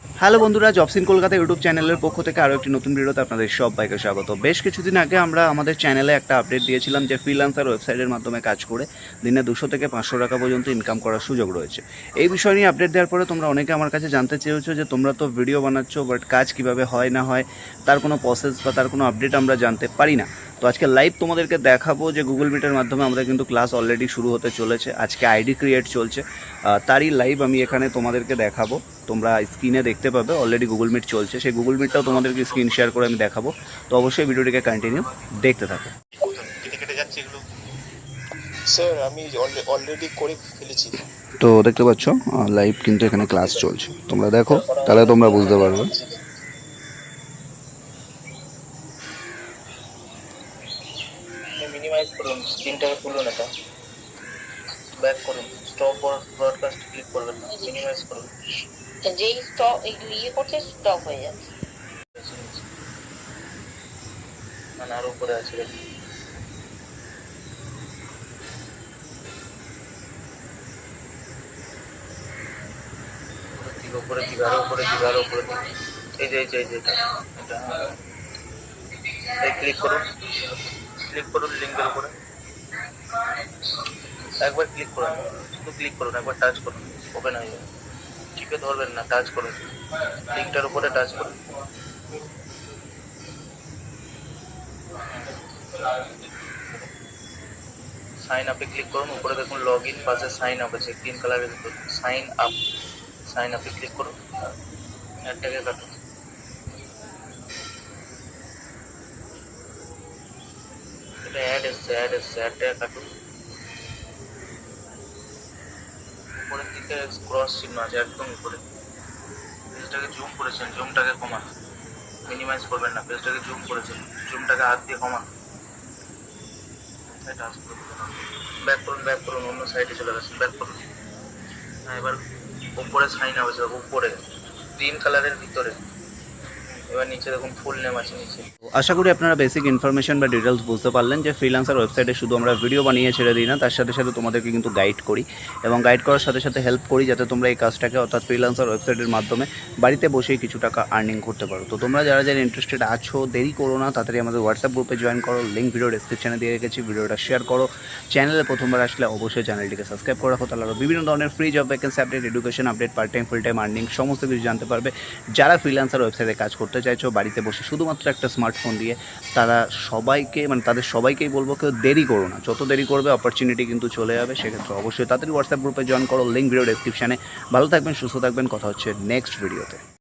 Hello বন্ধুরা জবসিন Kolkata YouTube চ্যানেলের পক্ষ থেকে আরও একটি নতুন ভিডিওতে আপনাদের সবাইকে স্বাগত। বেশ কিছুদিন আগে আমরা আমাদের চ্যানেলে একটা আপডেট দিয়েছিলাম যে ফ্রিলান্সার ওয়েবসাইটের মাধ্যমে কাজ করে দিনে দুশো থেকে পাঁচশো টাকা পর্যন্ত ইনকাম করার সুযোগ রয়েছে। এই বিষয় নিয়ে আপডেট দেওয়ার পরে তোমরা অনেকে আমার কাছে জানতে চেয়েছো যে তোমরা তো ভিডিও বানাচ্ছ বাট কাজ কীভাবে হয় না হয়, তার কোনো প্রসেস বা তার কোনো আপডেট আমরা জানতে পারি না। আজকে লাইভ তোমাদেরকে দেখাবো যে গুগল মিটের মাধ্যমে আমাদের কিন্তু ক্লাস অলরেডি শুরু হতে চলেছে। আজকে আইডি ক্রিয়েট চলছে। তারই লাইভ আমি এখানে তোমাদেরকে দেখাবো। তোমরা স্ক্রিনে দেখতে পাবে অলরেডি গুগল মিট চলছে। সেই গুগল মিটটাও তোমাদেরকে স্ক্রিন শেয়ার করে আমি দেখাবো। তো অবশ্যই ভিডিওটিকে কন্টিনিউ দেখতে থাকো। স্যার আমি অলরেডি করে ফেলেছি। তো দেখতে পাচ্ছ লাইভ কিন্তু এখানে ক্লাস চলছে। তোমরা দেখো তাহলে তোমরা বুঝতে পারবে। মিনিমাইজ করুন স্ক্রিনটাকে খুলুন এটা। ব্যাক করুন স্টপ ব্রডকাস্ট ক্লিক করবেন না মিনিমাইজ করুন। যেই স্টপ ইয়ে করছে স্টপ হয়ে যাচ্ছে। মানে আরও উপরে আছে দেখুন। উপরের দিকে আরও আরও দিকে। এই যে এই যে এই যে এটা ক্লিক করুন। ক্লিক করুন লিঙ্কের উপরে। একবার ক্লিক করুন, শুধু ক্লিক করুন, একবার টাচ করুন ওপেন হয়ে যাবে। টিপে ধরবেন না টাচ করুন। লিঙ্কটার উপরে টাচ করুন। সাইন আপে ক্লিক করুন, উপরে দেখুন লগ ইন পাশে সাইন আপ আছে গ্রিন কালারের সাইন আপ সাইন আপে ক্লিক করুন। অ্যাডটাকে কাটুন। এসছে অ্যাডটাকে কাটুন। উপরের দিকে ক্রস চিহ্ন আছে, একদম উপরে। পেজটাকে জুম করেছেন জুমটাকে কমান। মিনিমাইজ করবেন না, পেজটাকে জুম করেছেন জুমটাকে হাত দিয়ে কমান। ব্যাক করুন ব্যাক করুন, অন্য সাইডে চলে গেছেন ব্যাক করুন। হ্যাঁ এবার উপরে সাইন হবে উপরে। গ্রিন কালারের ভিতরে। এবার নিচে দেখুন ফুল নেম আছে নিচে। আশা করি আপনারা বেসিক ইনফরমেশন বা ডিটেলস বুঝতে পারলেন যে ফ্রিলান্সার ওয়েবসাইটে শুধু আমরা ভিডিও বানিয়ে ছেড়ে দিই না, তার সাথে সাথে তোমাদেরকে কিন্তু গাইড করি এবং গাইড করার সাথে সাথে হেল্প করি যাতে তোমরা এই কাজটাকে অর্থাৎ ফ্রিলান্সার ওয়েবসাইটের মাধ্যমে বাড়িতে বসেই কিছু টাকা আর্নিং করতে পারো। তো তোমরা যারা যারা ইন্টারেস্টেড আছো, দেরি করো না, তাড়াতাড়ি আমাদের হোয়াটসঅ্যাপ গ্রুপে জয়েন করো লিঙ্ক ভিডিও ডিসক্রিপশনে দিয়ে রেখেছি ভিডিওটা শেয়ার করো। চ্যানেলে প্রথমবার আসলে অবশ্যই চ্যানেলটিকে সাবস্ক্রাইব করে রাখো তাহলে আরও বিভিন্ন ধরনের free job vacancy update education update part time full time earning সমস্ত কিছু জানতে পারবে। যারা ফ্রিলান্সার ওয়েবসাইটে কাজ করতে চাইছো, বাড়িতে বসে শুধুমাত্র একটা স্মার্টফোন দিয়ে, তারা সবাইকে মানে তাদের সবাইকেই বলব কেউ দেরি করো না। যত দেরি করবে অপরচুনিটি কিন্তু চলে যাবে, সেক্ষেত্রে অবশ্যই তাদের হোয়াটসঅ্যাপ গ্রুপে জয়েন করো লিঙ্ক ভিডিও ডেসক্রিপশানে ভালো থাকবেন, সুস্থ থাকবেন, কথা হচ্ছে নেক্সট ভিডিওতে